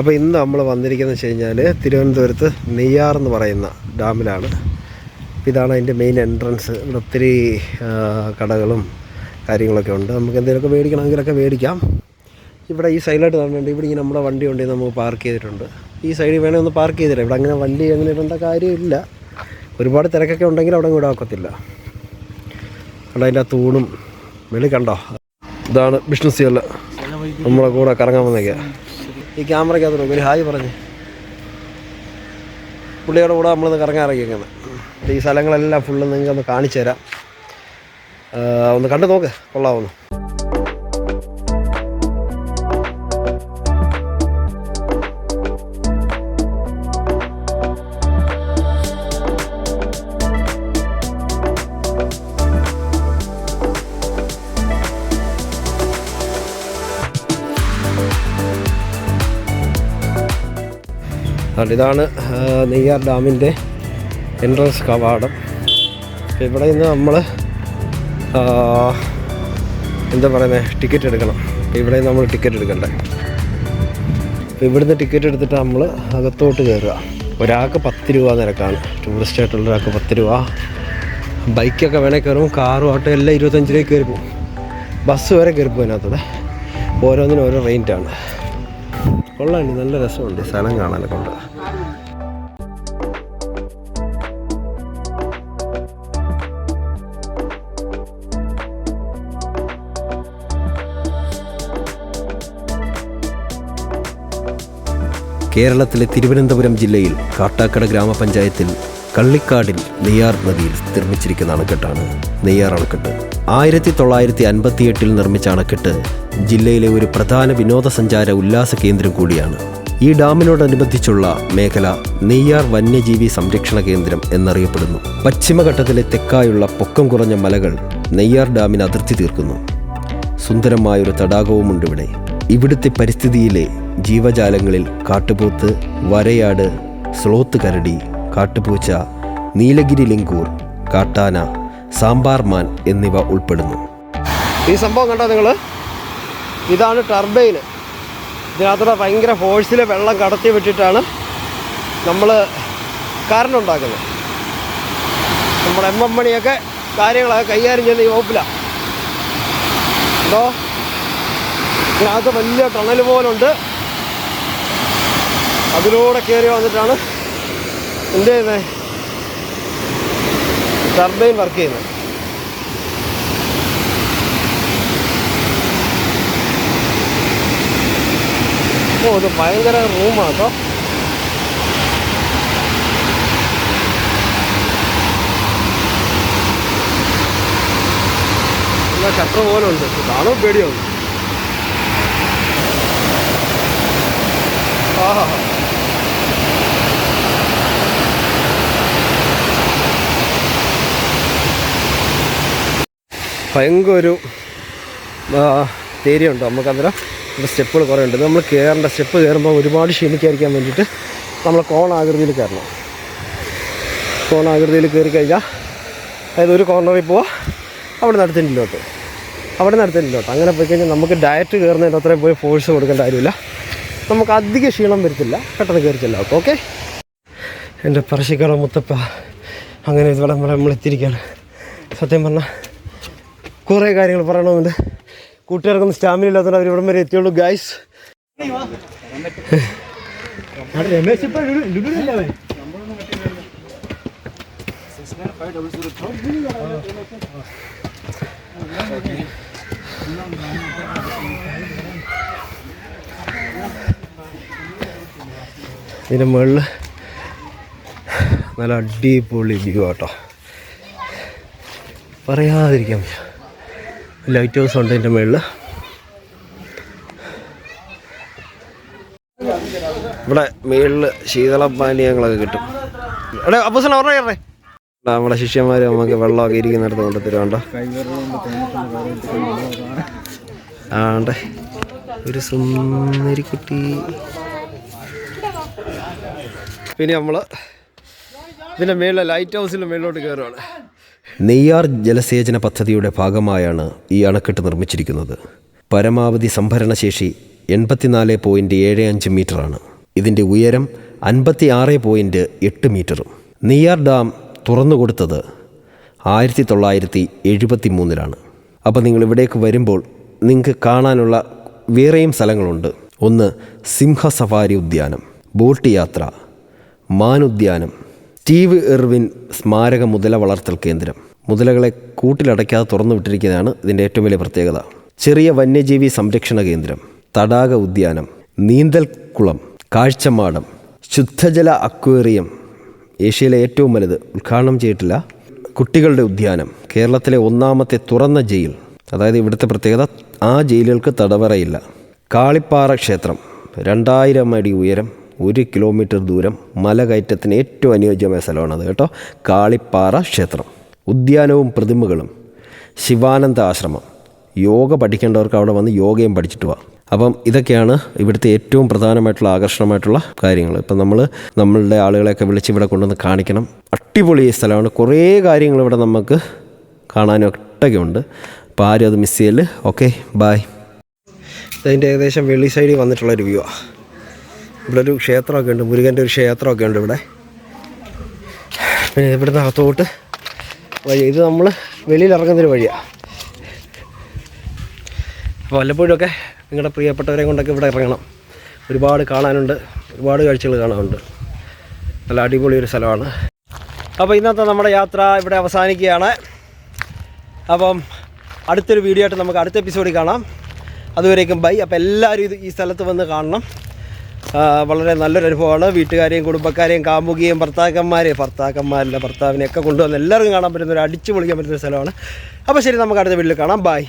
അപ്പോൾ ഇന്ന് നമ്മൾ വന്നിരിക്കുന്നത് വെച്ച് കഴിഞ്ഞാൽ തിരുവനന്തപുരത്ത് നെയ്യാർ എന്ന് പറയുന്ന ഡാമിലാണ്. ഇതാണ് അതിന്റെ മെയിൻ എൻട്രൻസ് ഇവിടെ ഒത്തിരി കടകളും കാര്യങ്ങളൊക്കെ ഉണ്ട്. നമുക്ക് എന്തെങ്കിലുമൊക്കെ മേടിക്കണമെങ്കിലൊക്കെ മേടിക്കാം. ഇവിടെ ഈ സൈഡിലായിട്ട് തന്നിട്ടുണ്ട് ഇവിടെ ഇങ്ങനെ നമ്മുടെ വണ്ടി ഉണ്ടെങ്കിൽ നമുക്ക് പാർക്ക് ചെയ്തിട്ടുണ്ട്. ഈ സൈഡിൽ വേണേൽ ഒന്ന് പാർക്ക് ചെയ്തില്ല ഇവിടെ അങ്ങനെ വണ്ടി അങ്ങനെ ഇടേണ്ട കാര്യമില്ല. ഒരുപാട് തിരക്കൊക്കെ ഉണ്ടെങ്കിൽ അവിടെ ഇവിടെ ആക്കത്തില്ല അവിടെ അതിന്റെ തൂണും. വെളി കണ്ടോ? ഇതാണ് സിയല്ല നമ്മളെ കൂടെ കറങ്ങാൻ വന്നേക്കുക ഈ ക്യാമറയ്ക്കകത്ത് നോക്കും. ഒരു ഹായ് പറഞ്ഞ്. പുള്ളിയുടെ കൂടെ നമ്മളിന്ന് അപ്പോൾ ഈ സ്ഥലങ്ങളെല്ലാം ഫുള്ള് നിങ്ങൾക്ക് ഒന്ന് കാണിച്ചു തരാം ഒന്ന് കണ്ടു നോക്ക്. കൊള്ളാവുന്നു. അതുകൊണ്ട് ഇതാണ് നെയ്യാർ ഡാമിന്റെ എൻട്രൻസ് കവാടം. ഇവിടെ നിന്ന് നമ്മൾ എന്താ പറയുന്നത് ടിക്കറ്റ് എടുക്കണം. ഇവിടെ നിന്ന് നമ്മൾ ടിക്കറ്റ് എടുക്കണ്ടേ? അപ്പോൾ ഇവിടുന്ന് ടിക്കറ്റ് എടുത്തിട്ട് നമ്മൾ അകത്തോട്ട് കയറുക. ഒരാൾക്ക് പത്ത് രൂപ നിരക്കാണ്. ടൂറിസ്റ്റ് ആയിട്ടുള്ള ഒരാൾക്ക് പത്ത് രൂപ. ബൈക്കൊക്കെ വേണേൽ കയറും കാറും ഓട്ടോ എല്ലാം ഇരുപത്തഞ്ച് രൂപ കയറി പോകും ബസ് വരെ കയറി പോകും അതിനകത്തൂടെ. ഓരോന്നിനും ഓരോ റേറ്റാണ് കൊള്ളാണ്ട് നല്ല രസമുണ്ട്. സ്ഥലം കാണാനൊക്കെ ഉണ്ട്. കേരളത്തിലെ തിരുവനന്തപുരം ജില്ലയിൽ കാട്ടാക്കട ഗ്രാമപഞ്ചായത്തിൽ കള്ളിക്കാടിൽ നെയ്യാർ നദിയിൽ നിർമ്മിച്ചിരിക്കുന്ന അണക്കെട്ടാണ് നെയ്യാർ അണക്കെട്ട്. ആയിരത്തി തൊള്ളായിരത്തി അൻപത്തിയെട്ടിൽ നിർമ്മിച്ച അണക്കെട്ട് ജില്ലയിലെ ഒരു പ്രധാന വിനോദസഞ്ചാര ഉല്ലാസ കേന്ദ്രം കൂടിയാണ്. ഈ ഡാമിനോടനുബന്ധിച്ചുള്ള മേഖല നെയ്യാർ വന്യജീവി സംരക്ഷണ കേന്ദ്രം എന്നറിയപ്പെടുന്നു. പശ്ചിമഘട്ടത്തിലെ തെക്കായുള്ള പൊക്കം കുറഞ്ഞ മലകൾ നെയ്യാർ ഡാമിന് അതിർത്തി തീർക്കുന്നു. സുന്ദരമായൊരു തടാകവുമുണ്ട് ഇവിടെ ഇവിടുത്തെ പരിസ്ഥിതിയിലെ ജീവജാലങ്ങളിൽ കാട്ടുപോത്ത് വരയാട് സ്ലോത്ത് കരടി കാട്ടുപൂച്ച നീലഗിരി ലിങ്കൂർ കാട്ടാന സാമ്പാർമാൻ എന്നിവ ഉൾപ്പെടുന്നു. ഈ സംഭവം കണ്ടോ നിങ്ങൾ ഇതാണ് ടർബൈന് ഇതിനകത്തൂടെ ഭയങ്കര ഫോഴ്സിൽ വെള്ളം കടത്തി വിട്ടിട്ടാണ് നമ്മൾ കറണ്ട് ഉണ്ടാക്കുന്നത്. നമ്മുടെ എം എം മണിയൊക്കെ കാര്യങ്ങളൊക്കെ കൈകാര്യം ചെയ്യുന്ന ഈ വകുപ്പിലാണ് ഉണ്ടോ ഇതിനകത്ത് വലിയ ടണൽ പോലുണ്ട്. അതിലൂടെ കയറി വന്നിട്ടാണ് എന്ത് ചെയ്യുന്നത് ടർബൈൻ വർക്ക് ചെയ്യുന്നത്. ഓ ഇത് ഭയങ്കര റൂമാണ് കേട്ടോ. ഷട്ടർ പോലുണ്ട്. കാണും പേടിയുണ്ട് ഭയങ്കര ഒരു ഏരിയ ഉണ്ട് നമുക്കന്നേരം ഇവിടെ സ്റ്റെപ്പുകൾ കുറേ ഉണ്ട്. നമ്മൾ കയറേണ്ട സ്റ്റെപ്പ് കയറുമ്പോൾ ഒരുപാട് ക്ഷീണിക്കാതിരിക്കാൻ വേണ്ടിയിട്ട് നമ്മൾ കോണാകൃതിയിൽ കയറണം. കോണാകൃതിയിൽ കയറി കഴിഞ്ഞാൽ അതായത് ഒരു കോർണറിൽ പോവാ അവിടെ നിന്ന് അവിടെ നിന്ന് അങ്ങനെ പോയി കഴിഞ്ഞാൽ നമുക്ക് ഡയറക്റ്റ് കയറുന്നതിന്റെ അത്രയും പോയി ഫോഴ്സ് കൊടുക്കേണ്ട കാര്യമില്ല. നമുക്ക് അധിക ക്ഷീണം വരത്തില്ല. പെട്ടെന്ന് കയറി ചെല്ലാം. ഓക്കെ? എന്റെ പറശ്ശിക്കട മുത്തപ്പ അങ്ങനെ നമ്മൾ നമ്മൾ എത്തിയിരിക്കുകയാണ്. സത്യം പറഞ്ഞാൽ കുറേ കാര്യങ്ങൾ പറയണമെന്നുണ്ട്. കൂട്ടുകാർക്കൊന്നും സ്റ്റാമിന ഇല്ലാത്തതുകൊണ്ട് അവർ ഇവിടം വരെ എത്തിയുള്ളൂ ഗായ്സ് ഇതിന്റെ മുകളിൽ നല്ല അടിപൊളി വ്യൂ ആട്ടോ. പറയാതിരിക്കാൻ ലൈറ്റ് ഹൗസ് ഉണ്ട് ഇതിന്റെ മുകളിൽ. ഇവിടെ മുകളിൽ ശീതളപാനീയങ്ങളൊക്കെ കിട്ടും. എടാ അപ്പൂസന ഓർമ്മ കയറേ നമ്മുടെ ശിഷ്യന്മാർ നമുക്ക് വെള്ളമൊക്കെ ഇരിക്കുന്നിടത്ത് കൊണ്ട് തരുവാണ്ടോ ആണ്ടേ. ഒരു സുന്ദരി പിന്നെ നമ്മൾ ഇതിന്റെ മേളിലെ ലൈറ്റ് ഹൗസിന്റെ മേളിലോട്ട് കയറുകയാണ് നെയ്യാർ ജലസേചന പദ്ധതിയുടെ ഭാഗമായാണ് ഈ അണക്കെട്ട് നിർമ്മിച്ചിരിക്കുന്നത്. പരമാവധി സംഭരണശേഷി എൺപത്തിനാല് പോയിന്റ് ഏഴ് അഞ്ച് മീറ്ററാണ്. ഇതിന്റെ ഉയരം അൻപത്തി ആറ് പോയിന്റ് എട്ട് മീറ്ററും. നെയ്യാർ ഡാം തുറന്നുകൊടുത്തത് ആയിരത്തി തൊള്ളായിരത്തി എഴുപത്തി മൂന്നിലാണ് അപ്പോൾ നിങ്ങൾ ഇവിടേക്ക് വരുമ്പോൾ നിങ്ങൾക്ക് കാണാനുള്ള വേറെയും സ്ഥലങ്ങളുണ്ട്. ഒന്ന് സിംഹ സഫാരി ഉദ്യാനം ബോട്ട് യാത്ര മാനുദ്യാനം. സ്റ്റീവ് എർവിൻ സ്മാരക മുതല വളർത്തൽ കേന്ദ്രം. മുതലകളെ കൂട്ടിലടയ്ക്കാതെ തുറന്നു വിട്ടിരിക്കുന്നതാണ് ഇതിന്റെ ഏറ്റവും വലിയ പ്രത്യേകത. ചെറിയ വന്യജീവി സംരക്ഷണ കേന്ദ്രം. തടാക ഉദ്യാനം. നീന്തൽ കുളം. കാഴ്ചമാടം. ശുദ്ധജല അക്വേറിയം. ഏഷ്യയിലെ ഏറ്റവും വലുത്. ഉദ്ഘാടനം ചെയ്തിട്ടില്ല. കുട്ടികളുടെ ഉദ്യാനം. കേരളത്തിലെ ഒന്നാമത്തെ തുറന്ന ജയിൽ. അതായത് ഇവിടുത്തെ പ്രത്യേകത ആ ജയിലുകൾക്ക് തടവറയില്ല. കാളിപ്പാറ ക്ഷേത്രം. രണ്ടായിരം അടി ഉയരം. ഒരു കിലോമീറ്റർ ദൂരം മലകയറ്റത്തിന് ഏറ്റവും അനുയോജ്യമായ സ്ഥലമാണത് കേട്ടോ. കാളിപ്പാറ ക്ഷേത്രം. ഉദ്യാനവും പ്രതിമകളും. ശിവാനന്ദ ആശ്രമം. യോഗ പഠിക്കേണ്ടവർക്ക് അവിടെ വന്ന് യോഗയും പഠിച്ചിട്ട് പോവാം അപ്പം ഇതൊക്കെയാണ് ഇവിടുത്തെ ഏറ്റവും പ്രധാനമായിട്ടുള്ള ആകർഷണമായിട്ടുള്ള കാര്യങ്ങൾ. ഇപ്പം നമ്മൾ നമ്മളുടെ ആളുകളെയൊക്കെ വിളിച്ച് ഇവിടെ കൊണ്ടുവന്ന് കാണിക്കണം. അടിപൊളി സ്ഥലമാണ്. കുറേ കാര്യങ്ങൾ ഇവിടെ നമുക്ക് കാണാനും ഉണ്ട് അപ്പോൾ ആരും അത് മിസ് ചെയ്യൽ ഓക്കെ ബായ് അതിന്റെ ഏകദേശം വെള്ളി സൈഡിൽ വന്നിട്ടുള്ളൊരു വ്യൂ ആണ് ഇവിടെ ഒരു ക്ഷേത്രമൊക്കെ ഉണ്ട് മുരുകന്റെ ഒരു ക്ഷേത്രമൊക്കെ ഉണ്ട് ഇവിടെ. പിന്നെ ഇവിടുന്ന് അകത്തോട്ട് വഴി ഇത് നമ്മൾ വെളിയിൽ ഇറങ്ങുന്നൊരു വഴിയാണ് അപ്പോൾ വല്ലപ്പോഴുമൊക്കെ നിങ്ങളുടെ പ്രിയപ്പെട്ടവരെ കൊണ്ടൊക്കെ ഇവിടെ ഇറങ്ങണം. ഒരുപാട് കാണാനുണ്ട് ഒരുപാട് കാഴ്ചകൾ കാണാനുണ്ട്. നല്ല അടിപൊളി ഒരു സ്ഥലമാണ്. അപ്പോൾ ഇന്നത്തെ നമ്മുടെ യാത്ര ഇവിടെ അവസാനിക്കുകയാണ്. അപ്പം അടുത്തൊരു വീഡിയോ ആയിട്ട് നമുക്ക് അടുത്ത എപ്പിസോഡിൽ കാണാം. അതുവരേക്കും ബൈ അപ്പോൾ എല്ലാവരും ഇത് ഈ സ്ഥലത്ത് വന്ന് കാണണം. വളരെ നല്ലൊരു അനുഭവമാണ്. വീട്ടുകാരെയും കുടുംബക്കാരെയും കാമുകിയും ഭർത്താക്കന്മാരെയും ഭർത്താക്കന്മാരില്ല ഭർത്താവിനെയൊക്കെ കൊണ്ടുവന്ന് എല്ലാവർക്കും കാണാൻ പറ്റുന്ന ഒരു അടിച്ചു പൊളിക്കാൻ പറ്റുന്ന സ്ഥലമാണ്. അപ്പോൾ ശരി നമുക്ക് അടുത്ത വീട്ടിൽ കാണാം. ബൈ